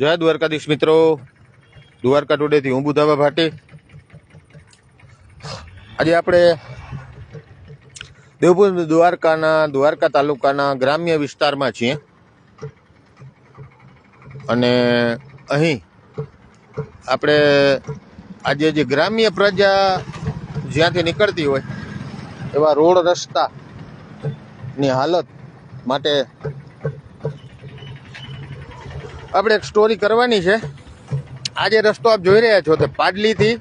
જય દ્વારકાધીશ મિત્રો. દ્વારકા ટુડેથી હું બુધાબા ભાટી. આજે આપણે દેવપુર દ્વારકાના, દ્વારકા તાલુકાના ગ્રામ્ય વિસ્તારમાં છીએ. અને અહીં આપણે આજે જે ગ્રામ્ય પ્રજા જ્યાંથી નીકળતી હોય એવા રોડ રસ્તાની હાલત માટે આપણે એક સ્ટોરી કરવાની છે. આ જે રસ્તો આપ જોઈ રહ્યા છો તે પાડલીથી.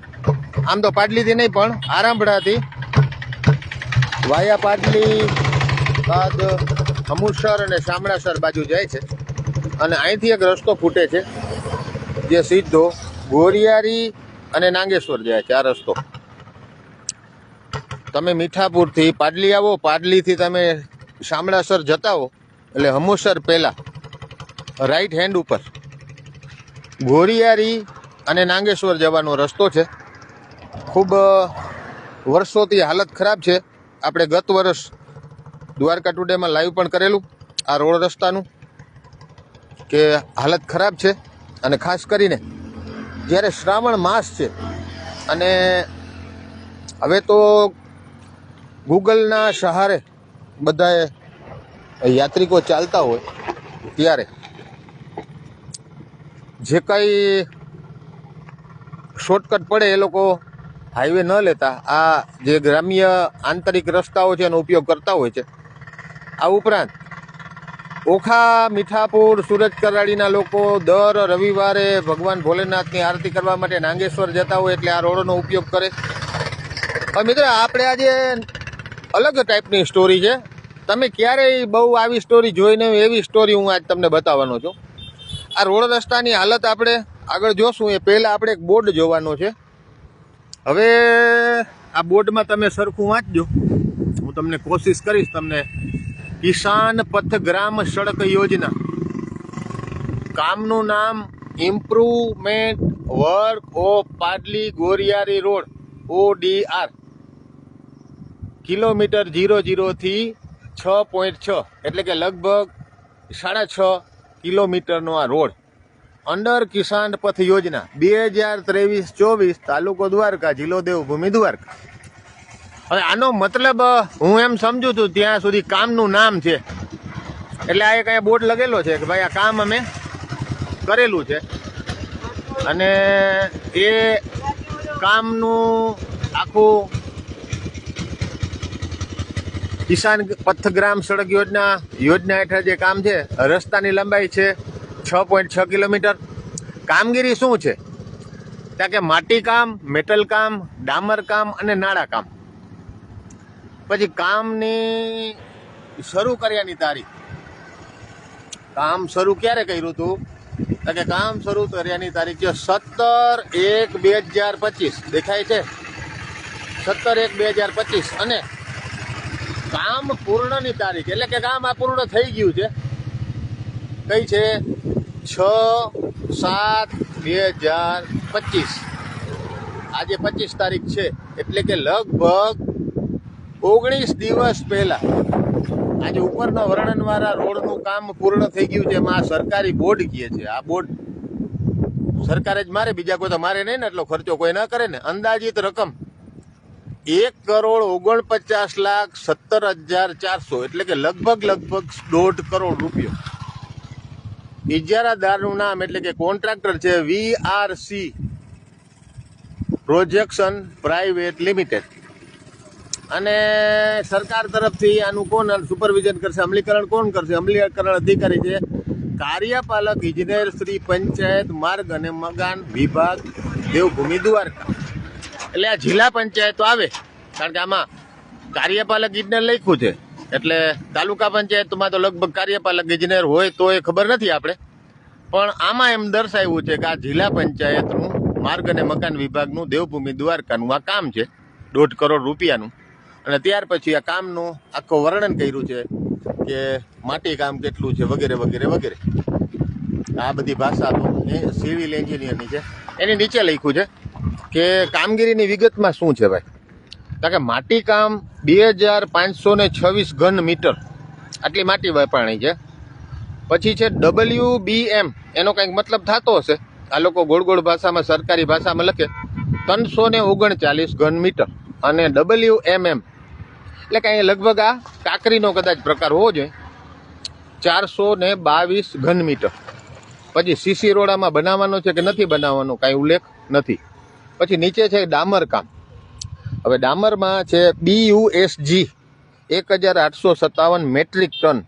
આમ તો પાડલીથી નહીં, પણ આરામપડાથી વાયા પાડલી, બાદ હમુસર અને શામળાસર બાજુ જાય છે. અને અહીંથી એક રસ્તો ફૂટે છે, જે સીધો ગોરિયારી અને નાગેશ્વર જાય છે આ રસ્તો. તમે મીઠાપુરથી પાડલી આવો, પાડલીથી તમે શામળાસર જતા હો. એટલે હમુસર પહેલાં. રાઈટ હેન્ડ ઉપર. ગોરિયારી અને નાગેશ્વર જવાનો રસ્તો છે. ખૂબ વર્ષોથી હાલત ખરાબ છે. આપણે ગત વર્ષ દ્વારકા ટુડેમાં લાઈવ પણ કરેલું, આ રોડ રસ્તાનું, કે હાલત ખરાબ છે. અને ખાસ કરીને, જ્યારે શ્રાવણ માસ છે, અને હવે તો ગૂગલના સહારે બધાએ યાત્રિકો ચાલતા હોય, ત્યારે જે કાંઈ શોર્ટકટ પડે એ લોકો હાઈવે ન લેતા, આ જે ગ્રામ્ય આંતરિક રસ્તાઓ છે એનો ઉપયોગ કરતા હોય છે. આ ઉપરાંત, ઓખા, મીઠાપુર, સુરત કરાડીના લોકો દર રવિવારે ભગવાન ભોલેનાથની આરતી કરવા માટે નાંગેશ્વર જતા હોય એટલે આ રોડનો ઉપયોગ કરે. હવે મિત્ર, આપણે આજે અલગ ટાઈપની સ્ટોરી છે. તમે ક્યારેય બહુ આવી સ્ટોરી જોઈને એવી સ્ટોરી હું આજ તમને બતાવવાનો છું. આ રોડ રસ્તાની હાલત આપણે આગળ જોશું. એ પહેલાં આપણે એક બોર્ડ જોવાનો છે. હવે આ બોર્ડમાં તમે સરખું વાંચજો. હું તમને કોશિશ કરીશ તમને કિસાન પથગ્રામ સડક યોજના કામનું નામ improvement work of Padli Goriyari road ODR kilometre zero જીરોથી છ પોઈન્ટ છ, એટલે કે લગભગ સાડા છ કિલોમીટરનો આ રોડ. અંડર કિસાન પથ યોજના, બે હજાર ત્રેવીસ ચોવીસ, તાલુકો દ્વારકા, જિલ્લો દેવભૂમિ દ્વારકા. હવે આનો મતલબ, હું એમ સમજુ છું, ત્યાં સુધી કામનું નામ છે. એટલે આ એક અહીંયા બોર્ડ લગેલો છે કે ભાઈ આ કામ અમે કરેલું છે. અને એ કામનું આખું કિસાન પથગ્રામ સડક યોજના યોજના હેઠળ જે કામ છે, રસ્તાની લંબાઈ છે છ પોઈન્ટ છ કિલોમીટર. કામગીરી શું છે? ત્યાં કે માટીકામ મેટલકામ મેટલ કામ, ડામર કામ અને નાળા કામ. પછી કામની શરૂ કર્યાની તારીખ. કામ શરૂ ક્યારે કર્યું હતું તો કે કામ શરૂ કર્યાની તારીખ છે સત્તર એક બે હજાર પચીસ. દેખાય છે? સત્તર એક બે હજાર પચીસ. અને કામ પૂર્ણની તારીખ, એટલે કે કામ આ પૂર્ણ થઈ ગયું છે. કઈ છે? છ, સાત, બે હજાર પચીસ. આજે પચીસ તારીખ છે, એટલે કે લગભગ ઓગણીસ દિવસ પહેલા આજે ઉપરના વર્ણનવાળા રોડનું કામ પૂર્ણ થઈ ગયું છે, એમાં સરકારી બોર્ડ કહે છે, આ બોર્ડ. સરકારે જ મારે, બીજા કોઈ તો મારે નહીં ને, એટલો ખર્ચો કોઈ ન કરે ને. અંદાજિત રકમ એક કરોડ ઓગણપચાસ લાખ સત્તર હજાર ચારસો, એટલે કે લગભગ લગભગ દોઢ કરોડ રૂપિયો. ઇજારાદારનું નામ એટલે કે કોન્ટ્રાક્ટર છે V R C projection private limited. અને સરકાર તરફથી આનું કોણ સુપરવિઝન કરશે? અમલીકરણ કોણ કરશે? અમલીકરણ અધિકારી છે કાર્યપાલક, ઇજનેર, શ્રી પંચાયત માર્ગ અને મકાન વિભાગ દેવભૂમિ દ્વારકા. એટલે આ જિલ્લા પંચાયતો આવે, કારણ કે આમાં કાર્યપાલક ઇજનેર લખ્યું છે. એટલે તાલુકા પંચાયતમાં તો લગભગ કાર્યપાલક ઇજનેર હોય તો એ ખબર નથી આપણે. પણ આમાં એમ દર્શાવ્યું છે કે આ જિલ્લા પંચાયતનું માર્ગ અને મકાન વિભાગનું દેવભૂમિ દ્વારકાનું આ કામ છે, દોઢ કરોડ રૂપિયાનું. અને ત્યાર પછી આ કામનું આખું વર્ણન કર્યું છે કે માટી કામ કેટલું છે વગેરે વગેરે વગેરે. આ બધી ભાષા તો સિવિલ એન્જિનિયરની છે. એની નીચે લખ્યું છે કે કામગીરીની વિગતમાં શું છે ભાઈ? કારણ કે માટીકામ બે હજાર પાંચસો ને છવ્વીસ ઘન મીટર. આટલી માટી વપાણી છે. પછી છે ડબલ્યુ બી એમ. એનો કંઈક મતલબ થતો હશે. આ લોકો ગોળ ગોળ ભાષામાં, સરકારી ભાષામાં લખે ત્રણસો ને ઓગણચાલીસ ઘન મીટર. અને ડબલ્યુ એમ એમ. એટલે કે અહીંયા લગભગ આ કાંકરીનો કદાચ પ્રકાર હોવો જોઈએ. ચારસો ને બાવીસ ઘન મીટર. પછી સીસી રોડામાં બનાવવાનો છે કે નથી બનાવવાનો? કાંઈ ઉલ્લેખ નથી. પછી નીચે છે ડામર કામ. હવે ડામરમાં છે બીયુએસજી એક હજાર આઠસો સત્તાવન મેટ્રિક ટન.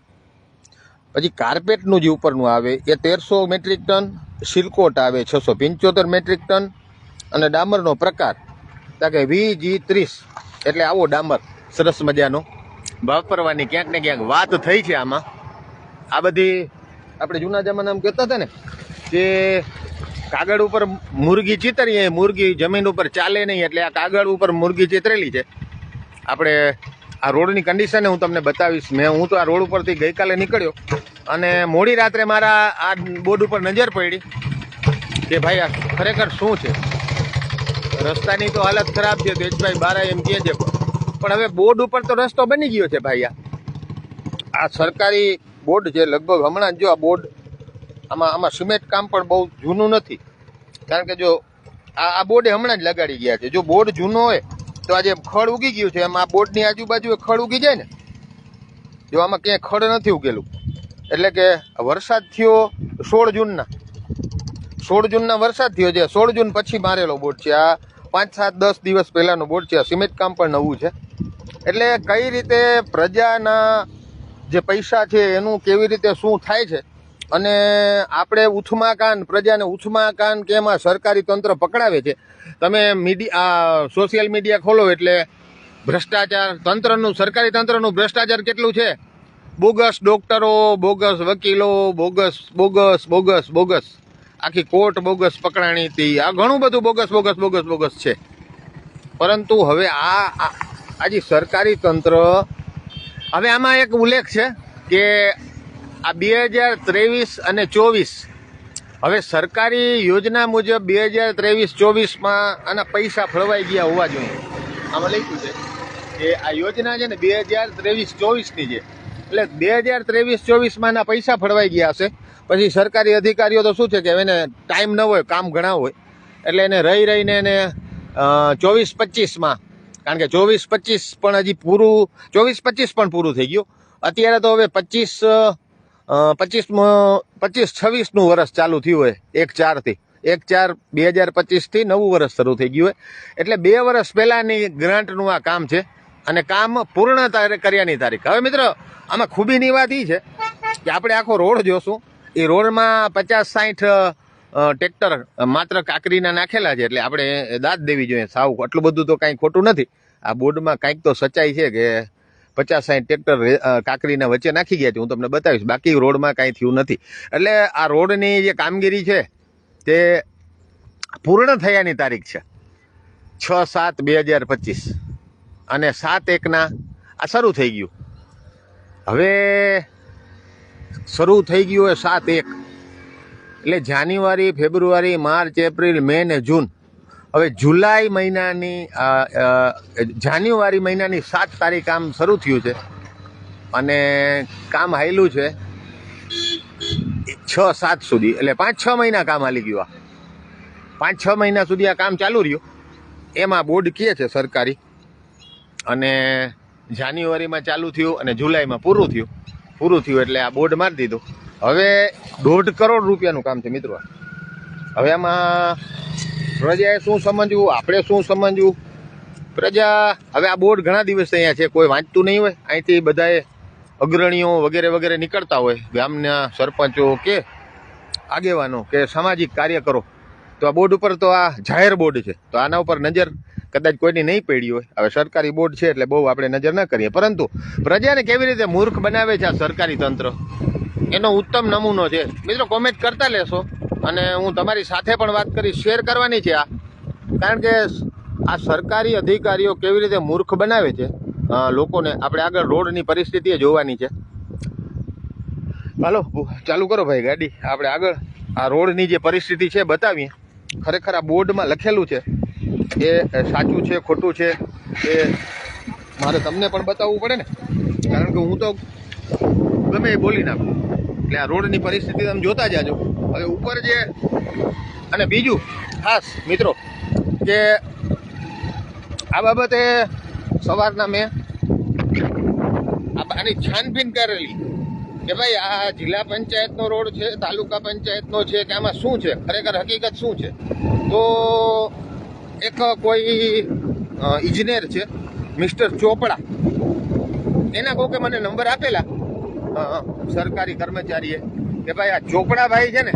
પછી કાર્પેટનું જે ઉપરનું આવે એ તેરસો મેટ્રિક ટન, સિલકોટ આવે છસો પંચોતેર મેટ્રિક ટન, અને ડામરનો પ્રકાર તો કે વી જી ત્રીસ, એટલે આવો ડામર, સરસ મજાનો. વાપરવાની ક્યાંક ને ક્યાંક વાત થઈ છે આમાં. આ બધી આપણે જૂના જમાનામાં કહેતા હતા ને કે કાગળ ઉપર મુરગી ચિતરીએ, મુરગી જમીન ઉપર ચાલે નહીં એટલે આ કાગળ ઉપર મુરગી ચિતરેલી છે. આપણે આ રોડની કન્ડિશન હું તમને બતાવીશ. મેં, હું તો આ રોડ ઉપરથી ગઈકાલે નીકળ્યો અને મોડી રાત્રે મારા આ બોર્ડ ઉપર નજર પડી કે ભાઈ આ ખરેખર શું છે? રસ્તાની તો હાલત ખરાબ છે, તેજભાઈ બારા એમ કહે છે. પણ હવે બોર્ડ ઉપર તો રસ્તો બની ગયો છે ભાઈ આ. આ સરકારી બોર્ડ છે, લગભગ હમણાં જો આ બોર્ડ આમાં આમાં સિમેન્ટ કામ પણ બહુ જૂનું નથી. કારણ કે જો આ આ બોર્ડે હમણાં જ લગાડી ગયા છે. જો બોર્ડ જૂનો હોય તો આજે ખડ ઉગી ગયું છે. એમ આ બોર્ડની આજુબાજુ ખડ ઉગી જાય ને, જો આમાં ક્યાંય ખડ નથી ઉગેલું. એટલે કે વરસાદ થયો સોળ જૂનના. સોળ જૂનના વરસાદ થયો છે. સોળ જૂન પછી મારેલો બોર્ડ છે. આ પાંચ સાત દસ દિવસ પહેલાંનો બોર્ડ છે. આ સિમેન્ટ કામ પણ નવું છે. એટલે કઈ રીતે પ્રજાના જે પૈસા છે એનું કેવી રીતે શું થાય છે અને આપણે ઉથમાકાન પ્રજાને ઉથમાકાન કે એમાં સરકારી તંત્ર પકડાવે છે. તમે મીડિયા સોશિયલ મીડિયા ખોલો એટલે ભ્રષ્ટાચાર, તંત્રનું, સરકારી તંત્રનું ભ્રષ્ટાચાર કેટલું છે? બોગસ ડોક્ટરો, બોગસ વકીલો, બોગસ બોગસ બોગસ બોગસ. આખી કોર્ટ બોગસ પકડાણી હતી. આ ઘણું બધું બોગસ બોગસ બોગસ બોગસ છે. પરંતુ હવે આ, આ- આ સરકારી તંત્ર, હવે આમાં એક ઉલ્લેખ છે કે આ બે હજાર ત્રેવીસ અને ચોવીસ. હવે સરકારી યોજના મુજબ બે હજાર ત્રેવીસ ચોવીસમાં આના પૈસા ફળવાઈ ગયા હોવા જોઈએ. આમાં લખ્યું છે કે આ યોજના છે ને બે હજાર ત્રેવીસ ચોવીસની છે. એટલે બે હજાર ત્રેવીસ ચોવીસમાં આના પૈસા ફળવાઈ ગયા હશે. પછી સરકારી અધિકારીઓ તો શું છે કે એને ટાઈમ ન હોય, કામ ઘણા હોય. એટલે એને રહી રહીને એને ચોવીસ પચીસમાં. કારણ કે ચોવીસ પચીસ પણ હજી પૂરું, ચોવીસ પચીસ પણ પૂરું થઈ ગયું. અત્યારે તો હવે પચીસ પચીસ પચીસ છવ્વીસનું વર્ષ ચાલુ થયું હોય, એક ચારથી. એક ચાર બે હજાર પચીસથી નવું વર્ષ શરૂ થઈ ગયું હોય. એટલે બે વર્ષ પહેલાંની ગ્રાન્ટનું આ કામ છે અને કામ પૂર્ણ કર્યાની તારીખ. હવે મિત્ર, આમાં ખૂબીની વાત એ છે કે આપણે આખો રોડ જોશું. એ રોડમાં પચાસ સાઠ ટ્રેક્ટર માત્ર કાકરીના નાખેલા છે. એટલે આપણે દાદ દેવી જોઈએ. સાવ, આટલું બધું તો કાંઈ ખોટું નથી. આ બોર્ડમાં કાંઈક તો સચ્ચાઈ છે કે પચાસ સાઠ ટ્રેક્ટર કાંકરીના વચ્ચે નાખી ગયા છે. હું તમને બતાવીશ. બાકી રોડમાં કાંઈ થયું નથી. એટલે આ રોડની જે કામગીરી છે તે પૂર્ણ થયાની તારીખ છે. છ સાત બે હજાર પચીસ. અને સાત એકના આ શરૂ થઈ ગયું. હવે શરૂ થઈ ગયું હોય સાત એક. એટલે જાન્યુઆરી, ફેબ્રુઆરી, માર્ચ, એપ્રિલ, મે ને જૂન હવે જુલાઈ મહિનાની જાન્યુઆરી મહિનાની સાત તારીખ કામ શરૂ થયું છે અને કામ હાલ્યું છે છ સાત સુધી. એટલે પાંચ છ મહિના કામ હાલી ગયું આ. પાંચ છ મહિના સુધી આ કામ ચાલુ રહ્યું. એમાં બોર્ડ કહે છે સરકારી અને જાન્યુઆરીમાં ચાલુ થયું અને જુલાઈમાં પૂરું થયું. પૂરું થયું એટલે આ બોર્ડ મારી દીધું. હવે દોઢ કરોડ રૂપિયાનું કામ છે મિત્રો હવે આમાં પ્રજાએ શું સમજવું? આપણે શું સમજવું? પ્રજા, હવે આ બોર્ડ ઘણા દિવસ અહીંયા છે, કોઈ વાંચતું નહીં હોય. અહીંથી બધાએ અગ્રણીઓ વગેરે વગેરે નીકળતા હોય, ગામના સરપંચો કે આગેવાનો કે સામાજિક કાર્યકરો. તો આ બોર્ડ ઉપર તો આ જાહેર બોર્ડ છે. તો આના ઉપર નજર કદાચ કોઈની નહીં પડી હોય. હવે સરકારી બોર્ડ છે એટલે બહુ આપણે નજર ન કરીએ. પરંતુ પ્રજાને કેવી રીતે મૂર્ખ બનાવે છે આ સરકારી તંત્ર? એનો ઉત્તમ નમૂનો છે. મિત્રો કોમેન્ટ કરતા લેશો. અને હું તમારી સાથે પણ વાત કરી, શેર કરવાની છે આ. કારણ કે આ સરકારી અધિકારીઓ કેવી રીતે મૂર્ખ બનાવે છે લોકોને આપણે આગળ રોડની પરિસ્થિતિ જોવાની છે. હાલો, ચાલુ કરો ભાઈ ગાડી. આપણે આગળ આ રોડની જે પરિસ્થિતિ છે બતાવીએ. ખરેખર આ બોર્ડમાં લખેલું છે એ સાચું છે, ખોટું છે એ મારે તમને પણ બતાવવું પડે ને. કારણ કે હું તો ગમે એ બોલી નાખું. એટલે આ રોડની પરિસ્થિતિ તમે જોતા જાજો. હવે ઉપર જે અને બીજું ખાસ મિત્રો કે આ બાબતે સવારના મેં આની છાનબીન કરેલી કે ભાઈ આ જિલ્લા પંચાયતનો રોડ છે, તાલુકા પંચાયતનો છે, કે આમાં શું છે? ખરેખર હકીકત શું છે? તો એક કોઈ ઇજનેર છે, મિસ્ટર ચોપડા. એના કોકે મને નંબર આપેલા? સરકારી કર્મચારીએ કે ભાઈ આ ચોપડા ભાઈ છે ને,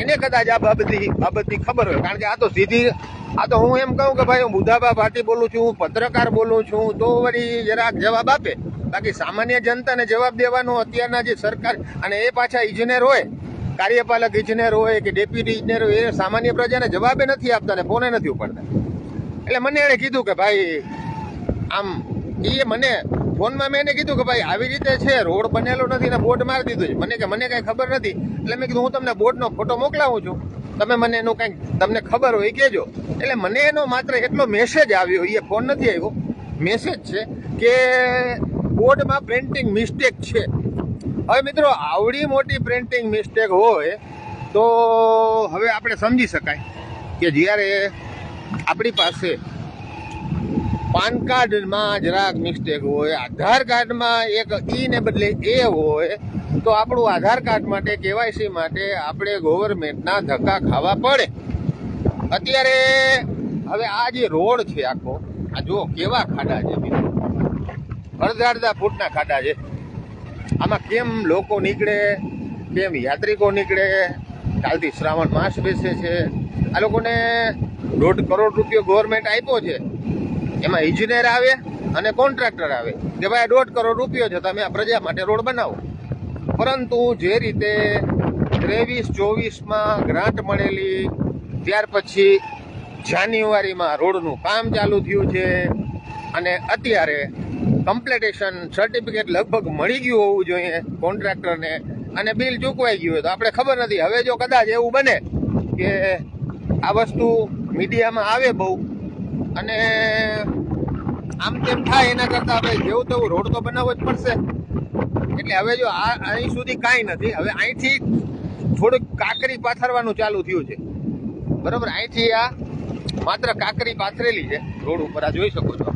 એને કદાચ આ બાબતની બાબતની ખબર હોય. કારણ કે આ તો સીધી, આ તો હું એમ કહું કે ભાઈ હું બુધાબા ભાટી બોલું છું પત્રકાર બોલું છું, તો વળી જરાક જવાબ આપે. બાકી સામાન્ય જનતાને જવાબ દેવાનો અત્યારના જે સરકાર અને એ પાછા ઇજનેર હોય, કાર્યપાલક ઇજનેર હોય કે ડેપ્યુટી ઇજનેર હોય, એ સામાન્ય પ્રજાને જવાબે નથી આપતા ને ફોને નથી ઉપાડતા. એટલે મને એણે કીધું કે ભાઈ, આમ એ મને ફોનમાં મેં એને કીધું કે ભાઈ આવી રીતે છે, રોડ બનેલો નથી ને બોર્ડ મારી દીધું છે. મને કે, મને કાંઈ ખબર નથી. એટલે મેં કીધું, હું તમને બોર્ડનો ફોટો મોકલાવું છું. તમે મને એનું કાંઈક તમને ખબર હોય કહેજો. એટલે મને એનો માત્ર એટલો મેસેજ આવ્યો એ ફોન નથી આવ્યો. મેસેજ છે કે બોર્ડમાં પ્રિન્ટિંગ મિસ્ટેક છે. હવે મિત્રો, આવડી મોટી પ્રિન્ટિંગ મિસ્ટેક હોય તો હવે આપણે સમજી શકાય કે જ્યારે આપણી પાસે પાન કાર્ડમાં જરાક મિસ્ટેક હોય, આધાર કાર્ડમાં એક ઈ ને બદલે એ હોય, તો આપણું આધાર કાર્ડ માટે કેવાયસી માટે આપણે ગવર્મેન્ટના ધક્કા ખાવા પડે. અત્યારે હવે આ જે રોડ છે આખો, આ જો કેવા ખાડા છે અડધા ફૂટના ખાડા છે. આમાં કેમ લોકો નીકળે, કેમ યાત્રિકો નીકળે? કાલથી શ્રાવણ માસ બેસે છે. આ લોકોને દોઢ કરોડ રૂપિયો ગવર્મેન્ટ આપ્યો છે. એમાં ઇજનેર આવે અને કોન્ટ્રાક્ટર આવે. કે ભાઈ દોઢ કરોડ રૂપિયો છે, તમે પ્રજા માટે રોડ બનાવો. પરંતુ જે રીતે ત્રેવીસ, ચોવીસમાં ગ્રાન્ટ મળેલી, ત્યાર પછી જાન્યુઆરીમાં રોડનું કામ ચાલુ થયું છે, અને અત્યારે કમ્પ્લેટેશન સર્ટિફિકેટ લગભગ મળી ગયું હોવું જોઈએ કોન્ટ્રાક્ટરને અને બિલ ચૂકવાઈ ગયું તો આપણે ખબર નથી. હવે જો કદાચ એવું બને કે આ વસ્તુ મીડિયામાં આવે બહુ અને આમ તેમ થાય એના કરતાં આપણે જેવું તેવું રોડ તો બનાવવો જ પડશે. એટલે હવે જો આ અહીં સુધી કાંઈ નથી. હવે અહીંથી થોડુંક કાંકરી પાથરવાનું ચાલુ થયું છે. બરાબર? અહીંથી આ માત્ર કાંકરી પાથરેલી છે. રોડ ઉપર આ જોઈ શકો છો.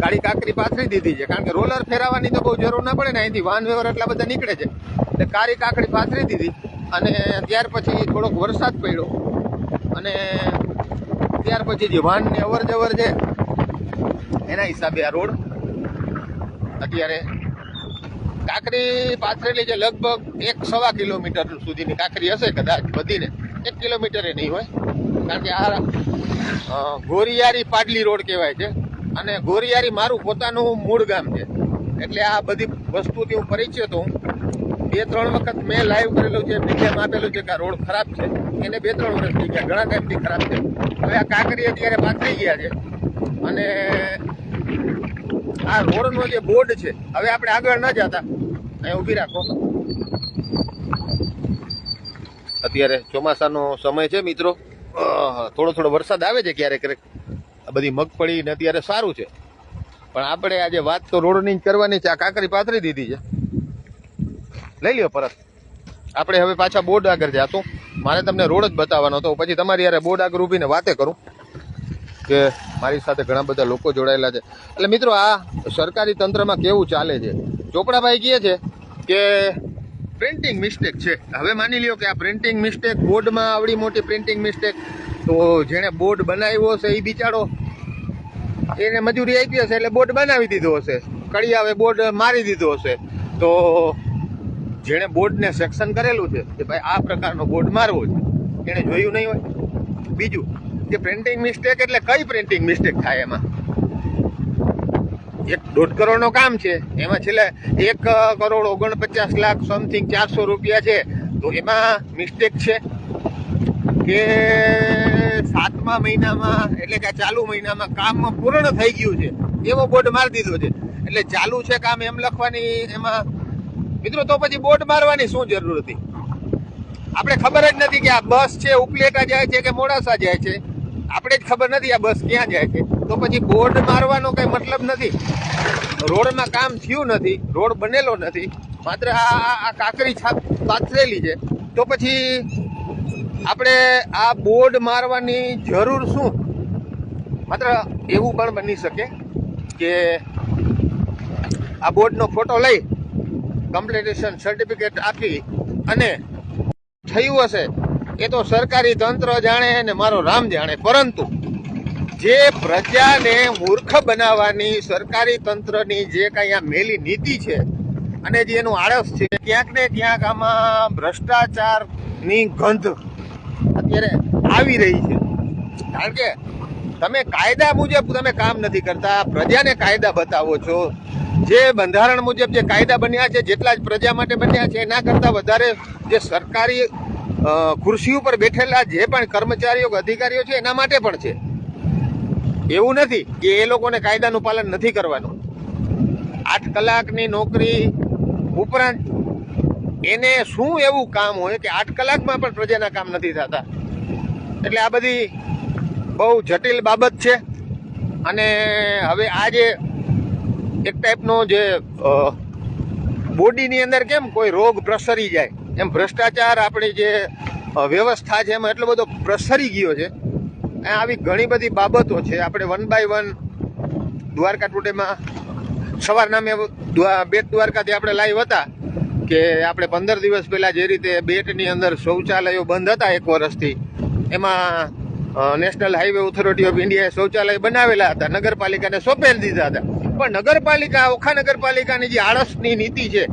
કાળી કાંકરી પાથરી દીધી છે. કારણ કે રોલર ફેરવવાની તો બહુ જરૂર ના પડે ને અહીંથી વાહન વ્યવહાર એટલા બધા નીકળે છે. એટલે કાળી કાંકરી પાથરી દીધી અને ત્યાર પછી થોડોક વરસાદ પડ્યો. અને ત્યાર પછી જે વાહનની અવર જવર છે. એના હિસાબે આ રોડ અત્યારે કાંકરી પાથરેલી છે, લગભગ એક સવા કિલોમીટર સુધીની કાંકરી હશે કદાચ વધીને. એક કિલોમીટરે નહીં હોય, કારણ કે આ ગોરિયારી પાડલી રોડ કહેવાય છે. અને ગોરિયારી મારું પોતાનું મૂળ ગામ છે. એટલે આ બધી વસ્તુથી હું પરિચિત હું. બે, ત્રણ વખત મેં લાઈવ કરેલું છે મીડિયામાં આપેલું છે કે આ રોડ ખરાબ છે. એને બે ત્રણ વર્ષ થઈ ગયા. ઘણા ટાઈમથી ખરાબ છે. હવે આ કાંકરી અત્યારે પાથરી ગયા છે. અને આ રોડનો જે બોર્ડ છે, હવે આપણે આગળ ન જતા. અહીંયા ઊભી રાખો. અત્યારે ચોમાસાનો સમય છે મિત્રો. થોડો થોડો વરસાદ આવે છે ક્યારેક ક્યારેક. આ બધી મગફળી ને અત્યારે સારું છે. પણ આપણે આજે વાત તો રોડની જ કરવાની છે. આ કાંકરી પાથરી દીધી છે. લઈ લ્યો પરત. આપણે હવે પાછા બોર્ડ આગળ જાતું મારે તમને રોડ જ બતાવવાનો હતો. પછી તમારી યારે બોર્ડ આગળ ઊભીને વાતે કરું કે મારી સાથે ઘણા બધા લોકો જોડાયેલા છે. એટલે મિત્રો, આ સરકારી તંત્રમાં કેવું ચાલે છે? ચોપડાભાઈ કહે છે કે પ્રિન્ટિંગ મિસ્ટેક છે. હવે માની લ્યો કે આ પ્રિન્ટિંગ મિસ્ટેક બોર્ડમાં આવડી મોટી પ્રિન્ટિંગ મિસ્ટેક તો જેણે બોર્ડ બનાવ્યો હશે એ બિચારો, એને મજૂરી આપી હશે એટલે બોર્ડ બનાવી દીધો હશે. કડિયાવે બોર્ડ મારી દીધો હશે. તો જેણે બોર્ડને સેક્શન કરેલું છે કે ભાઈ આ પ્રકારનો બોર્ડ મારવો છે. એણે જોયું નહીં હોય. બીજું કે પ્રિન્ટિંગ મિસ્ટેક એટલે કઈ પ્રિન્ટિંગ મિસ્ટેક થાય એમાં? એક દોઢ કરોડનું કામ છે. એમાં છેલ્લે એક કરોડ ઓગણપચાસ લાખ સમથિંગ ચારસો રૂપિયા છે. તો એમાં મિસ્ટેક છે કે સાતમા મહિનામાં એટલે કે ચાલુ મહિનામાં કામ પૂર્ણ થઈ ગયું છે. એવો બોર્ડ મારી દીધો છે. એટલે ચાલુ છે કામ એમ લખવાની એમાં મિત્રો, તો પછી બોટ મારવાની શું જરૂર હતી? આપણે ખબર જ નથી કે આ બસ છે, ઉપલેટા જાય છે કે મોડાસા જાય છે. આપણે જ ખબર નથી આ બસ ક્યાં જાય છે. તો પછી બોર્ડ મારવાનો કઈ મતલબ નથી. રોડમાં કામ થયું નથી, રોડ બનેલો નથી. માત્ર આ કાંકરી છાપ પાથરેલી છે. તો પછી આપણે આ બોર્ડ મારવાની જરૂર શું? માત્ર એવું પણ બની શકે કે આ બોર્ડનો ફોટો લઈ કમ્પ્લીટેશન સર્ટિફિકેટ આપી અને થયું હશે, એ તો સરકારી તંત્ર જાણે અને મારો રામ જાણે. પરંતુ જે પ્રજાને મૂર્ખ બનાવવાની સરકારી તંત્રની જે કાંઈ આ મેલી નીતિ છે અને જે એનું આળસ છે, ક્યાંક ને ક્યાંક આમાં ભ્રષ્ટાચારની ગંધ અત્યારે આવી રહી છે. કારણ કે તમે કાયદા મુજબ તમે કામ નથી કરતા, પ્રજાને કાયદા બતાવો છો જે બંધારણ મુજબ જે કાયદા બન્યા છે, જેટલા જ પ્રજા માટે બન્યા છે, એના કરતાં વધારે જે સરકારી ખુરશી ઉપર બેઠેલા જે પણ કર્મચારીઓ, અધિકારીઓ છે, એના માટે પણ છે. એવું નથી કે એ લોકોને કાયદાનું પાલન નથી કરવાનું. આઠ કલાકની નોકરી ઉપરાંત એને શું એવું કામ હોય કે આઠ કલાકમાં પણ પ્રજાના કામ નથી થતા? એટલે આ બધી બહુ જટિલ બાબત છે. અને હવે આ જે એક ટાઈપનો જે બોડીની અંદર કેમ કોઈ રોગ પ્રસરી જાય, એમ ભ્રષ્ટાચાર આપણી જે વ્યવસ્થા છે એમાં એટલો બધો પ્રસરી ગયો છે. આવી ઘણી બધી બાબતો છે. આપણે વન બાય વન દ્વારકા ટુડેમાં સવારના મેં બેટ દ્વારકાથી આપણે લાઈવ હતા કે આપણે પંદર દિવસ પહેલાં જે રીતે બેટની અંદર શૌચાલયો બંધ હતા એક વર્ષથી, એમાં નેશનલ હાઈવે ઓથોરિટી ઓફ ઇન્ડિયાએ શૌચાલય બનાવેલા હતા, નગરપાલિકાને સોંપેલ દીધા હતા. પણ નગરપાલિકા, ઓખા નગરપાલિકાની જે આળસની નીતિ છે,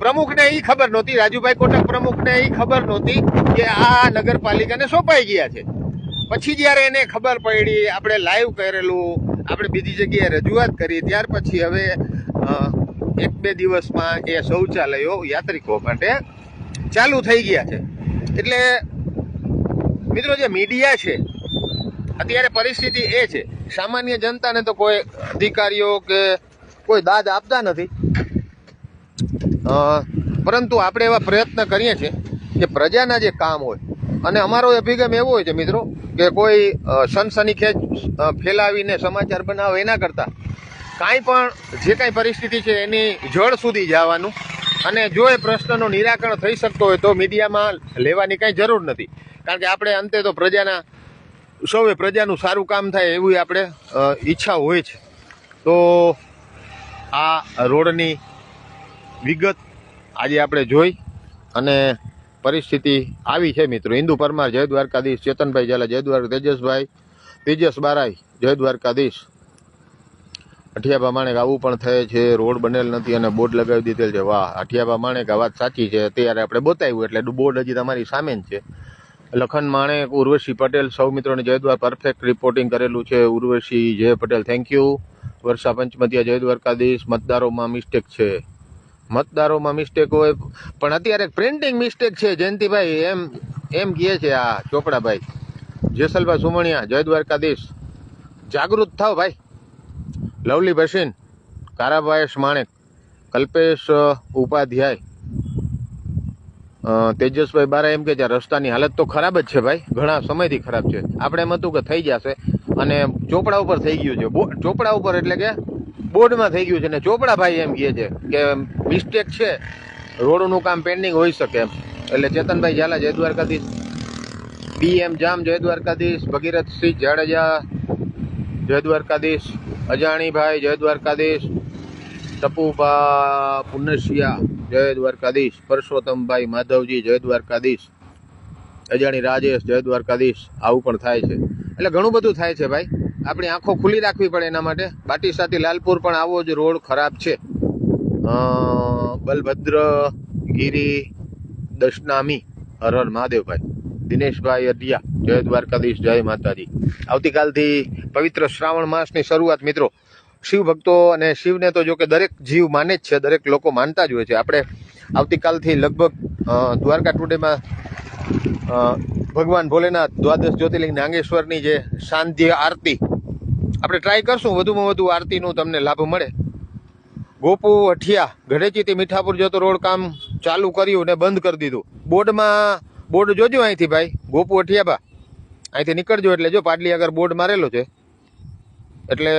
પ્રમુખને એ ખબર નહોતી, રાજુભાઈ કોટક પ્રમુખને એ ખબર નહોતી કે આ નગરપાલિકાને સોંપાઈ ગયા છે. પછી જ્યારે એને ખબર પડી, આપણે લાઈવ કરેલું, આપણે બીજી જગ્યાએ રજૂઆત કરી, ત્યાર પછી હવે એક બે દિવસમાં એ શૌચાલયો યાત્રિકો માટે ચાલુ થઈ ગયા છે. એટલે મિત્રો જે મીડિયા છે, અત્યારે પરિસ્થિતિ એ છે સામાન્ય જનતાને તો કોઈ અધિકારીઓ કે કોઈ દાદ આપતા નથી. પરંતુ આપણે એવા પ્રયત્ન કરીએ છીએ કે પ્રજાના જે કામ હોય, અને અમારો અભિગમ એવો હોય છે મિત્રો કે કોઈ સનસનીખેજ ફેલાવીને સમાચાર બનાવે એના કરતાં કાંઈ પણ જે કાંઈ પરિસ્થિતિ છે એની જળ સુધી જવાનું અને જો એ પ્રશ્નનું નિરાકરણ થઈ શકતો હોય તો મીડિયામાં લેવાની કાંઈ જરૂર નથી. કારણ કે આપણે અંતે તો પ્રજાના સૌએ પ્રજાનું સારું કામ થાય એવી આપણે ઈચ્છા હોય છે. તો આ રોડની વિગત આજે આપણે જોઈ અને પરિસ્થિતિ આવી છે મિત્રો. હિન્દુ પરમાર જય દ્વારકાધીશ, ચેતનભાઈ ઝાલા જય દ્વારકા, તેજસભાઈ, તેજસ બારાઈ જય દ્વારકાધીશ. અઠિયાબા માણેક આવું પણ થયે છે, રોડ બનેલ નથી અને બોર્ડ લગાવી દીધેલ છે. વાહ અઠિયાબા માણેક આ વાત સાચી છે. ત્યારે આપણે બતાવ્યું, એટલે બોર્ડ હજી તમારી સામે જ છે. લખન માણેક ઉર્વશી પટેલ, સૌ મિત્રોને જય દ્વાર પરફેક્ટ રિપોર્ટિંગ કરેલું છે. ઉર્વશી, જય પટેલ થેન્ક યુ વર્ષા પંચમતિયા, જય દ્વારકાધીશ, મતદારોમાં મિસ્ટેક છે. મતદારોમાં મિસ્ટેક હોય, પણ અત્યારે પ્રિન્ટિંગ મિસ્ટેક છે, જયંતિભાઈ. એમ એમ કહે છે આ ચોપડાભાઈ. જેસલભાઈ સુમણિયા, જય દ્વારકાધીશ. જાગૃત થાવ ભાઈ. લવલી ભસીન, કારાભાઈ માણેક, કલ્પેશ ઉપાધ્યાય. તેજસભાઈ બારા એમ કે છે, રસ્તાની હાલત તો ખરાબ જ છે ભાઈ. ઘણા સમયથી ખરાબ છે. આપણે એમ હતું કે થઈ જશે અને ચોપડા ઉપર થઈ ગયું છે. ચોપડા ઉપર એટલે કે બોર્ડમાં થઈ ગયું છે. ને ચોપડા ભાઈ એમ કહે છે કે મિસ્ટેક છે. રોડનું કામ પેન્ડિંગ હોઈ શકે એમ. એટલે ચેતનભાઈ ઝાલા, જય દ્વારકાધીશ. બીએમ જામ, જય દ્વારકાધીશ. ભગીરથસિંહ જાડેજા, જય દ્વારકાધીશ. અજાણીભાઈ જય દ્વારકાધીશ. ટપુભા પુનસિયા જય દ્વારકાધીશ. પરસોત્તમભાઈ માધવજી, જય દ્વારકાધીશ. અજાણી રાજેશ, જય દ્વારકાધીશ. આવું પણ થાય છે. એટલે ઘણું બધું થાય છે ભાઈ. આપણી આંખો ખુલ્લી રાખવી પડે એના માટે. બાટીસાથી લાલપુર પણ આવો જ રોડ ખરાબ છે. બલભદ્ર, ગીરી, દશનામી હર હર મહાદેવભાઈ, દિનેશભાઈ અઢિયા, જય દ્વારકાધીશ, જય માતાજી. આવતીકાલથી પવિત્ર શ્રાવણ માસની શરૂઆત મિત્રો. શિવ ભક્તો અને શિવને તો જો કે દરેક જીવ માને જ છે, દરેક લોકો માનતા જ હોય છે. આપણે આવતીકાલથી લગભગ દ્વારકા ટુડેમાં ભગવાન ભોલેનાથ, દ્વાદશ જ્યોતિર્લિંગ, નાગેશ્વરની જે સાંધ્ય આરતી, આપણે ટ્રાય કરશું. વધુમાં વધુ આરતીનું તમને લાભ મળે. ગોપુ અઠિયા ગઢેચીથી મીઠાપુર જતો રોડ કામ ચાલુ કર્યું ને બંધ કરી દીધું. બોર્ડમાં, બોર્ડ જોજો અહીંથી ભાઈ. ગોપુ અઠિયાબા અહીંથી નીકળજો એટલે જો પાટલી આગળ બોર્ડ મારેલો છે. એટલે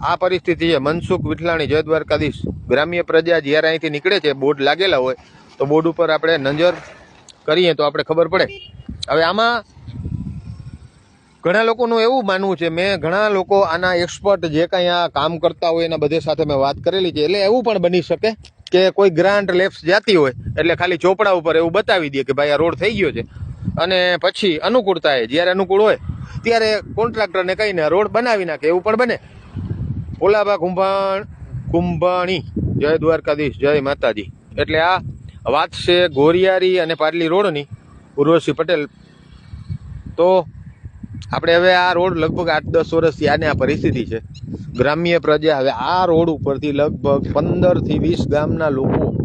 આ પરિસ્થિતિ છે. મનસુખ વિઠલાણી જય દ્વારકાધીશ ગ્રામ્ય પ્રજા જ્યારે અહીંથી નીકળે છે, બોર્ડ લાગેલા હોય, તો બોર્ડ ઉપર આપણે નજર કરીએ તો આપણે ખબર પડે. હવે આમાં ઘણા લોકોનું એવું માનવું છે, મેં ઘણા લોકો આના એક્સપર્ટ જે કાંઈ આ કામ કરતા હોય એના બધે સાથે મેં વાત કરેલી છે. એટલે એવું પણ બની શકે કે કોઈ ગ્રાન્ટ લેપ્સ જાતી હોય, એટલે ખાલી ચોપડા ઉપર એવું બતાવી દે કે ભાઈ આ રોડ થઈ ગયો છે. અને પછી અનુકૂળતા એ, જ્યારે અનુકૂળ હોય ત્યારે કોન્ટ્રાક્ટરને કહીને રોડ બનાવી નાખે, એવું પણ બને. ઓલાબા કુંભાણ, કુંભાણી. જય દ્વારકાધીશ, જય માતાજી. એટલે આ વાત છે ગોરિયારી અને પાટલી રોડની, ઉર્વશી પટેલ. તો આપણે હવે આ રોડ લગભગ આઠ દસ વર્ષથી આને આ પરિસ્થિતિ છે. ગ્રામ્ય પ્રજા હવે આ રોડ ઉપરથી લગભગ પંદરથી વીસ ગામના લોકો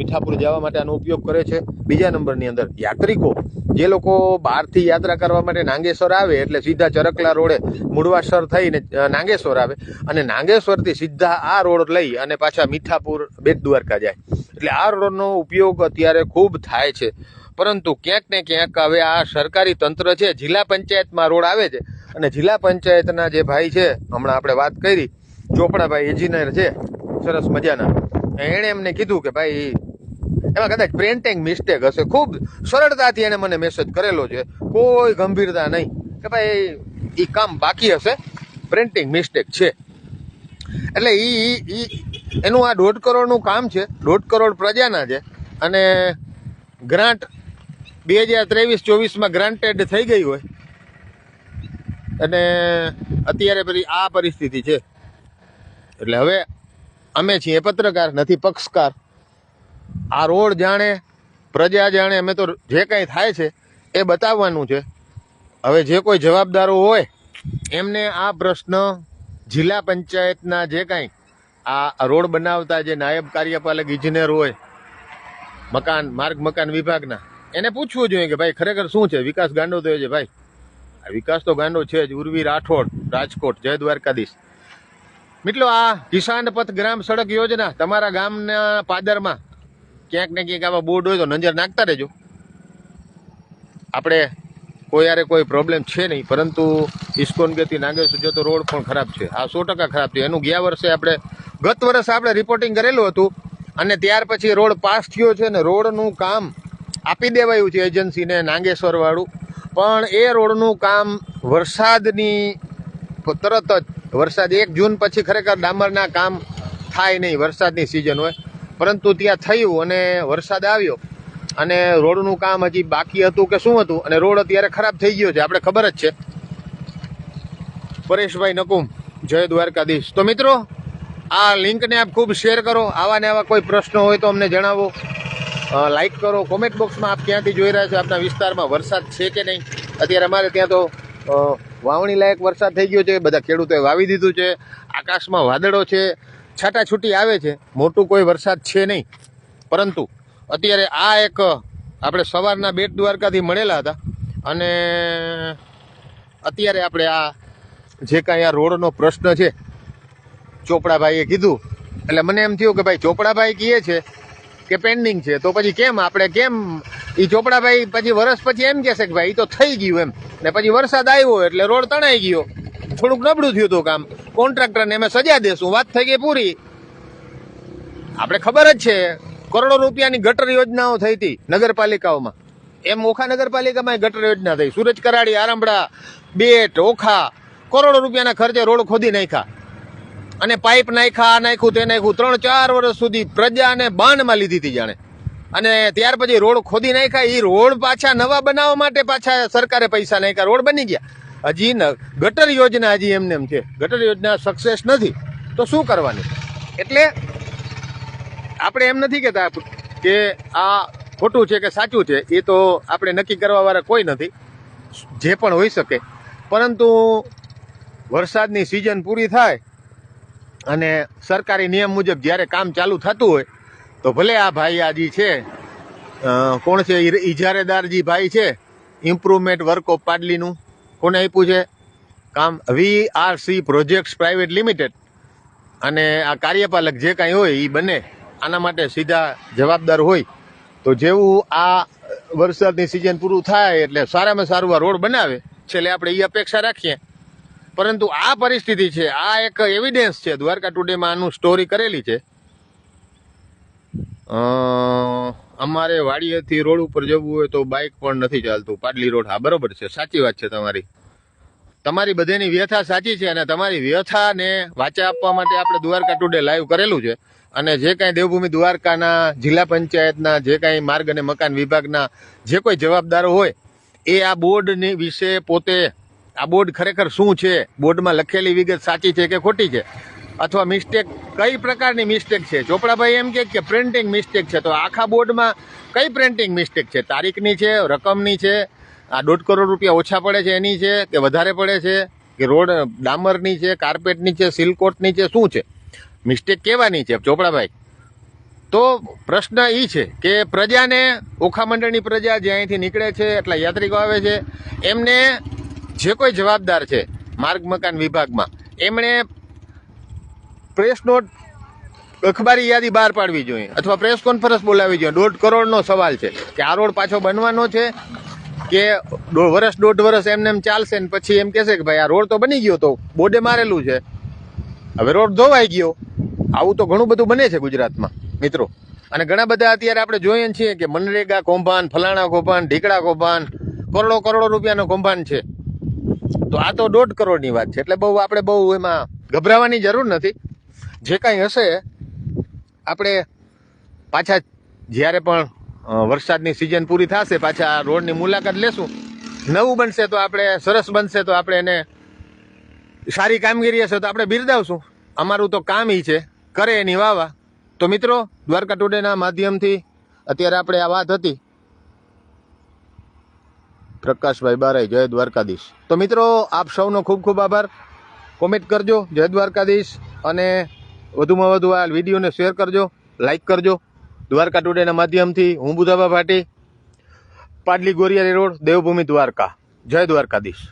મીઠાપુર જવા માટે આનો ઉપયોગ કરે છે. બીજા નંબરની અંદર યાત્રિકો, જે લોકો બહારથી યાત્રા કરવા માટે નાંગેશ્વર આવે એટલે સીધા ચરકલા રોડે મુડવાસર થઈને નાંગેશ્વર આવે અને નાંગેશ્વરથી સીધા આ રોડ લઈ અને પાછા મીઠાપુર બેટ દ્વારકા જાય. એટલે આ રોડનો ઉપયોગ અત્યારે ખૂબ થાય છે. પરંતુ ક્યાંક ને ક્યાંક હવે આ સરકારી તંત્ર છે, જિલ્લા પંચાયતમાં રોડ આવે છે. અને જિલ્લા પંચાયતના જે ભાઈ છે, હમણાં આપણે વાત કરી, ચોપડાભાઈ એન્જિનિયર છે, સરસ મજાના. એણે એમને કીધું કે ભાઈ એમાં કદાચ પ્રિન્ટિંગ મિસ્ટેક હશે. ખૂબ સરળતાથી એને મને મેસેજ કરેલો છે. કોઈ ગંભીરતા નહીં. કે ભાઈ એ કામ બાકી હશે. પ્રિન્ટિંગ મિસ્ટેક છે. એટલે એ એનું આ દોઢ કરોડનું કામ છે. દોઢ કરોડ પ્રજાના છે. અને ગ્રાન્ટ બે હજાર ત્રેવીસ ચોવીસમાં ગ્રાન્ટેડ થઈ ગઈ હોય. અને અત્યારે પેલી આ પરિસ્થિતિ છે. એટલે હવે અમે છીએ પત્રકાર, નથી પક્ષકાર. આ રોડ જાણે, પ્રજા જાણે, અમે તો જે કાંઈ થાય છે, એ બતાવવાનું છે. હવે જે કોઈ જવાબદારો હોય, એમને આ પ્રશ્ન જિલ્લા પંચાયતના જે કાંઈ આ રોડ બનાવતા જે નાયબ કાર્યપાલક, ઇજનેર હોય, મકાન, માર્ગ મકાન વિભાગના, એને પૂછવું જોઈએ કે ભાઈ ખરેખર શું છે? વિકાસ ગાંડો થયો છે ભાઈ. વિકાસ તો ગાંડો છે જ. ઉર્વી રાઠોડ, રાજકોટ, જય દ્વારકાધીશ. મિત્રો, આ કિસાન પથ ગ્રામ સડક યોજના તમારા ગામના પાદરમાં ક્યાંક ને ક્યાંક આવા બોર્ડ હોય તો નજર નાખતા રહેજો. આપણે કોઈ યારે કોઈ પ્રોબ્લેમ છે નહીં, પરંતુ ઇસ્કોન ગતિ નાગેશ્વર જતો રોડ પણ ખરાબ છે. આ સો ટકા ખરાબ છે. એનું ગયા વર્ષે આપણે, ગત વર્ષે આપણે રિપોર્ટિંગ કરેલું હતું અને ત્યાર પછી રોડ પાસ થયો છે ને રોડનું કામ આપી દેવાયું છે એજન્સીને નાગેશ્વરવાળું પણ એ રોડનું કામ વરસાદની, તરત જ વરસાદ એક જૂન પછી ખરેખર ડામરના કામ થાય નહીં. વરસાદની સિઝન હોય. પરંતુ ત્યાં થયું અને વરસાદ આવ્યો. અને રોડનું કામ હજી બાકી હતું કે શું હતું? અને રોડ અત્યારે ખરાબ થઈ ગયો છે આપણે ખબર જ છે. પરેશભાઈ નકુમ જય દ્વારકાધીશ. તો મિત્રો આ લિંકને આપ ખૂબ શેર કરો. આવા ને આવા કોઈ પ્રશ્નો હોય તો અમને જણાવો. અ, લાઈક કરો. કોમેન્ટ બોક્સમાં આપ ક્યાંથી જોઈ રહ્યા છો? આપના વિસ્તારમાં વરસાદ છે કે નહીં? અત્યારે અમારે ત્યાં તો વાવણી લાયક વરસાદ થઈ ગયો છે. બધા ખેડૂતોએ વાવી દીધું છે. આકાશમાં વાદળો છે. છાટાછૂટી આવે છે. મોટું કોઈ વરસાદ છે નહીં. પરંતુ અત્યારે આ એક, આપણે સવારના બેટ દ્વારકાથી મળેલા હતા. અને અત્યારે આપણે આ જે કાંઈ આ રોડનો પ્રશ્ન છે, ચોપડાભાઈએ કીધું. એટલે મને એમ થયું કે ભાઈ ચોપડાભાઈ કહે છે કે પેન્ડિંગ છે. તો પછી કેમ? આપણે કેમ? એ ચોપડાભાઈ પછી વર્ષ પછી એમ કહેશે કે ભાઈ એ તો થઈ ગયું એમ. ને પછી વરસાદ આવ્યો એટલે રોડ તણાઈ ગયો. થોડુંક નબળું થયું હતું કામ. કોન્ટ્રાક્ટરને અમે સજા દેશું. વાત થઈ ગઈ પૂરી. આપણે ખબર જ છે, કરોડો રૂપિયાની ગટર યોજનાઓ થઈ હતી નગરપાલિકાઓમાં. એમ ઓખા નગરપાલિકામાં ગટર યોજના થઈ. સુરજ કરાડી, આરંભડા, બેટ, ઓખા, કરોડો રૂપિયાના ખર્ચે રોડ ખોદી નાખ્યા. અને પાઇપ નાખ્યા, આ નાખ્યું, તે નાખ્યું. ત્રણ, ચાર વર્ષ સુધી પ્રજાને બાનમાં લીધી હતી જાણે. અને ત્યાર પછી રોડ ખોદી નાખ્યા. એ રોડ પાછા નવા બનાવવા માટે પાછા સરકારે પૈસા નાખ્યા. રોડ બની ગયા. હજી ગટર યોજના હજી એમને એમ છે. ગટર યોજના સક્સેસ નથી. તો શું કરવાનું? એટલે આપણે એમ નથી કહેતા કે આ ખોટું છે કે સાચું છે. એ તો આપણે નક્કી કરવા વાળા કોઈ નથી. જે પણ હોઈ શકે. પરંતુ વરસાદની સિઝન પૂરી થાય અને સરકારી નિયમ મુજબ જ્યારે કામ ચાલુ થતું હોય, તો ભલે આ ભાઈ આ જે છે કોણ છે? ઇજારેદારજી ભાઈ છે. ઇમ્પ્રુવમેન્ટ વર્ક ઓફ પાડલીનું કોને આપ્યું છે? કામ V R C projects private limited અને આ કાર્યપાલક જે કાંઈ હોય એ બને આના માટે સીધા જવાબદાર હોય. તો જેવું આ વરસાદની સિઝન પૂરું થાય એટલે સારામાં સારું આ રોડ બનાવે છેલ્લે આપણે એ અપેક્ષા રાખીએ. પરંતુ આ પરિસ્થિતિ છે આ એક એવિડન્સ છે દ્વારકા ટુડેમાં આનું સ્ટોરી કરેલી છે. અ, અમારે વાડીએથી રોડ ઉપર જવું હોય તો બાઇક પણ નથી ચાલતું. પાટલી રોડ, હા, બરોબર છે. સાચી વાત છે તમારી. તમારી બધાની વ્યથા સાચી છે અને તમારી વ્યથાને વાચા આપવા માટે આપણે દ્વારકા ટુડે લાઈવ કરેલું છે અને જે કાંઈ દેવભૂમિ દ્વારકાના, જિલ્લા પંચાયતના, જે કાંઈ માર્ગ અને મકાન વિભાગના જે કોઈ જવાબદારો હોય, એ આ બોર્ડની વિશે પોતે, આ બોર્ડ ખરેખર શું છે? બોર્ડમાં લખેલી વિગત સાચી છે કે ખોટી છે? અથવા મિસ્ટેક કઈ પ્રકારની મિસ્ટેક છે? ચોપડાભાઈ એમ કહે કે પ્રિન્ટિંગ મિસ્ટેક છે. તો આખા બોર્ડમાં કઈ પ્રિન્ટિંગ મિસ્ટેક છે? તારીખની છે, રકમની છે, આ દોઢ કરોડ રૂપિયા ઓછા પડે છે એની છે કે વધારે પડે છે? કે રોડ ડામરની છે કાર્પેટની છે, સિલકોટની છે, શું છે? મિસ્ટેક કેવાની છે? ચોપડાભાઈ. તો પ્રશ્ન એ છે કે પ્રજાને, ઓખા મંડળની પ્રજા જે અહીંથી નીકળે છે, એટલા યાત્રિકો આવે છે, એમને જે કોઈ જવાબદાર છે, માર્ગ મકાન વિભાગમાં, એમણે પ્રેસ નોટ અખબારી યાદી બહાર પાડવી જોઈએ અથવા પ્રેસ કોન્ફરન્સ બોલાવી જોઈએ. દોઢ કરોડનો સવાલ છે કે આ રોડ પાછો બનવાનો છે કે વર્ષ દોઢ વર્ષ એમને એમ ચાલશે ને પછી એમ કહેશે કે ભાઈ આ રોડ તો બની ગયો તો બોડે મારેલું છે. હવે રોડ ધોવાઈ ગયો. આવું તો ઘણું બધું બને છે ગુજરાતમાં, મિત્રો. અને ઘણા બધા અત્યારે આપણે જોઈએ છીએ કે મનરેગા કૌભાંડ, ફલાણા કૌભાંડ ઢીકડા કૌભાંડ, કરોડો કરોડો રૂપિયાનો કૌભાંડ છે. તો આ તો દોઢ કરોડની વાત છે. એટલે બહુ આપણે બહુ એમાં ગભરાવાની જરૂર નથી. જે કાંઈ હશે, આપણે પાછા જ્યારે પણ વરસાદની સિઝન પૂરી થશે, પાછા રોડની મુલાકાત લેશું. નવું બનશે તો આપણે, સરસ બનશે તો આપણે એને સારી કામગીરી હશે તો આપણે બિરદાવશું. અમારું તો કામ ઈ છે, કરે એની વાવા. તો મિત્રો, દ્વારકા ટુડેના માધ્યમથી અત્યારે આપણે આ વાત હતી. પ્રકાશભાઈ બારાઈ, જય દ્વારકાધીશ. તો મિત્રો, આપ સૌનો ખૂબ ખૂબ આભાર. કોમેન્ટ કરજો, જય દ્વારકાધીશ. અને વધુમાં વધુ આ વિડીયોને શેર કરજો લાઇક કરજો. દ્વારકા ટુડેના માધ્યમથી હું બુધાબા ભાટી, પાટલી ગોરિયારી રોડ, દેવભૂમિ દ્વારકા. જય દ્વારકાધીશ.